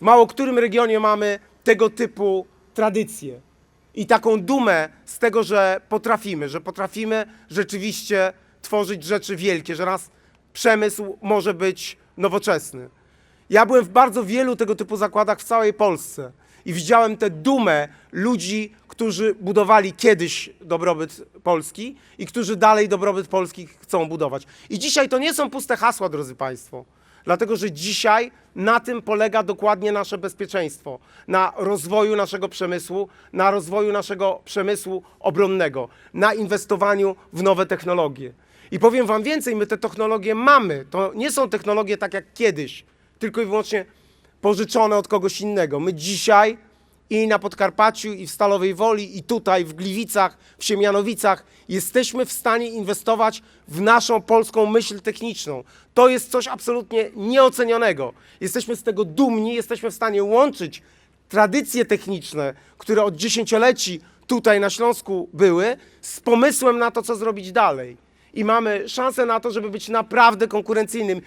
W mało którym regionie mamy tego typu tradycje i taką dumę z tego, że potrafimy, że potrafimy rzeczywiście tworzyć rzeczy wielkie, że nasz przemysł może być nowoczesny. Ja byłem w bardzo wielu tego typu zakładach w całej Polsce i widziałem tę dumę ludzi, którzy budowali kiedyś dobrobyt Polski i którzy dalej dobrobyt Polski chcą budować. I dzisiaj to nie są puste hasła, drodzy Państwo, dlatego że dzisiaj na tym polega dokładnie nasze bezpieczeństwo, na rozwoju naszego przemysłu, na rozwoju naszego przemysłu obronnego, na inwestowaniu w nowe technologie. I powiem Wam więcej, my te technologie mamy. To nie są technologie tak jak kiedyś, tylko i wyłącznie pożyczone od kogoś innego. My dzisiaj i na Podkarpaciu, i w Stalowej Woli, i tutaj w Gliwicach, w Siemianowicach jesteśmy w stanie inwestować w naszą polską myśl techniczną. To jest coś absolutnie nieocenionego. Jesteśmy z tego dumni, jesteśmy w stanie łączyć tradycje techniczne, które od dziesięcioleci tutaj na Śląsku były, z pomysłem na to, co zrobić dalej. I mamy szansę na to, żeby być naprawdę konkurencyjnym